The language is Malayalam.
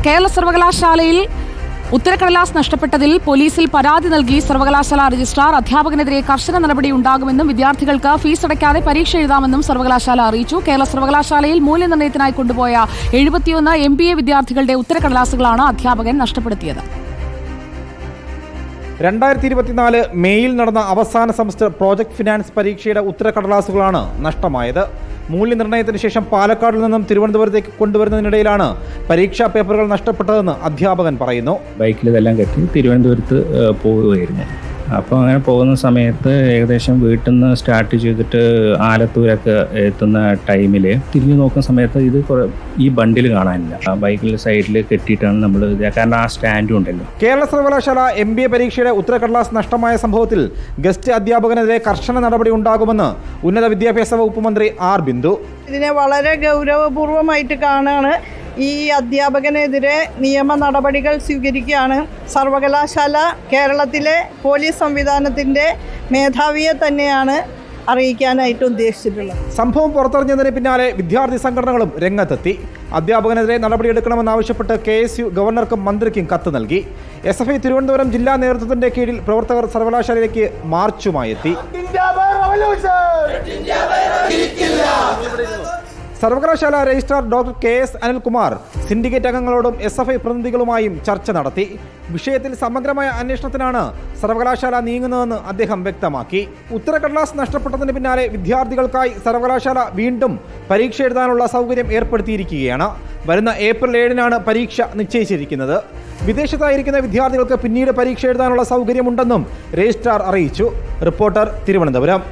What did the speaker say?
കേരള സർവകലാശാലയിൽ ഉത്തരക്കടലാസ് നഷ്ടപ്പെട്ടതിൽ പോലീസിൽ പരാതി നൽകി സർവകലാശാല രജിസ്ട്രാർ അധ്യാപകനെതിരെ കർശന നടപടി ഉണ്ടാകുമെന്നും വിദ്യാർത്ഥികൾക്ക് ഫീസ് അടയ്ക്കാതെ പരീക്ഷ എഴുതാമെന്നും സർവകലാശാല അറിയിച്ചു. കേരള സർവകലാശാലയിൽ മൂല്യനിർണയത്തിനായി കൊണ്ടുപോയ എഴുപത്തിയൊന്ന് എം ബി എ വിദ്യാർത്ഥികളുടെ ഉത്തരക്കടലാസുകളാണ് അധ്യാപകൻ നഷ്ടപ്പെടുത്തിയത്. രണ്ടായിരത്തി ഇരുപത്തിനാല് മെയ്യിൽ നടന്ന അവസാന സെമസ്റ്റർ പ്രോജക്ട് ഫിനാൻസ് പരീക്ഷയുടെ ഉത്തരക്കടലാസുകളാണ് നഷ്ടമായത്. മൂല്യനിർണയത്തിന് ശേഷം പാലക്കാടിൽ നിന്നും തിരുവനന്തപുരത്തേക്ക് കൊണ്ടുവരുന്നതിനിടയിലാണ് പരീക്ഷാ പേപ്പറുകൾ നഷ്ടപ്പെട്ടതെന്ന് അധ്യാപകൻ പറയുന്നു. ബൈക്കിൽ ഇതെല്ലാം കെട്ടി തിരുവനന്തപുരത്ത് പോവുകയായിരുന്നു. അപ്പോൾ അങ്ങനെ പോകുന്ന സമയത്ത് ഏകദേശം വീട്ടിൽ നിന്ന് സ്റ്റാർട്ട് ചെയ്തിട്ട് ആലത്തൂരൊക്കെ എത്തുന്ന ടൈമിൽ തിരിഞ്ഞു നോക്കുന്ന സമയത്ത് ഇത് കുറേ ഈ ബണ്ടിൽ കാണാനില്ല. ആ ബൈക്കിൽ സൈഡിൽ കെട്ടിയിട്ടാണ് നമ്മൾ കാരണം ആ സ്റ്റാൻഡും ഉണ്ടല്ലോ. കേരള സർവകലാശാല എം ബി എ പരീക്ഷയുടെ ഉത്തരക്കടലാസ് നഷ്ടമായ സംഭവത്തിൽ ഗസ്റ്റ് അധ്യാപകനെതിരെ കർശന നടപടി ഉണ്ടാകുമെന്ന് ഉന്നത വിദ്യാഭ്യാസ വകുപ്പ് മന്ത്രി ആർ ബിന്ദു. ഇതിനെ വളരെ ഗൗരവപൂർവമായിട്ട് കാണാണ്. ഈ അധ്യാപകനെതിരെ നിയമ നടപടികൾ സ്വീകരിക്കുകയാണ്. സർവകലാശാല കേരളത്തിലെ പോലീസ് സംവിധാനത്തിന്റെ മേധാവിയെ തന്നെയാണ് അറിയിക്കാനായിട്ട് ഉദ്ദേശിച്ചിട്ടുള്ളത്. സംഭവം പുറത്തറിഞ്ഞതിന് പിന്നാലെ വിദ്യാർത്ഥി സംഘടനകളും രംഗത്തെത്തി. അധ്യാപകനെതിരെ നടപടിയെടുക്കണമെന്നാവശ്യപ്പെട്ട് കെ എസ് യു ഗവർണർക്കും മന്ത്രിക്കും കത്ത് നൽകി. എസ് എഫ് ഐ തിരുവനന്തപുരം ജില്ലാ നേതൃത്വത്തിന്റെ കീഴിൽ പ്രവർത്തകർ സർവകലാശാലയിലേക്ക് മാർച്ചുമായി എത്തി. സർവകലാശാല registrar doctor K S Anilkumar syndicate അംഗങ്ങളോടും S F I പ്രതിനിധികളുമായും ചർച്ച നടത്തി. വിഷയത്തിൽ സമഗ്രമായ അന്വേഷണത്തിനാണ് സർവകലാശാല നീങ്ങുന്നതെന്ന് അദ്ദേഹം വ്യക്തമാക്കി. ഉത്തരക്കടലാസ് നഷ്ടപ്പെട്ടതിന് പിന്നാലെ വിദ്യാർത്ഥികൾക്കായി സർവകലാശാല വീണ്ടും പരീക്ഷ എഴുതാനുള്ള സൗകര്യം ഏർപ്പെടുത്തിയിരിക്കുകയാണ്. വരുന്ന ഏപ്രിൽ ഏഴിനാണ് പരീക്ഷ നിശ്ചയിച്ചിരിക്കുന്നത്. വിദേശത്തായിരിക്കുന്ന വിദ്യാർത്ഥികൾക്ക് പിന്നീട് പരീക്ഷ എഴുതാനുള്ള സൗകര്യമുണ്ടെന്നും രജിസ്ട്രാർ അറിയിച്ചു. റിപ്പോർട്ടർ തിരുവനന്തപുരം.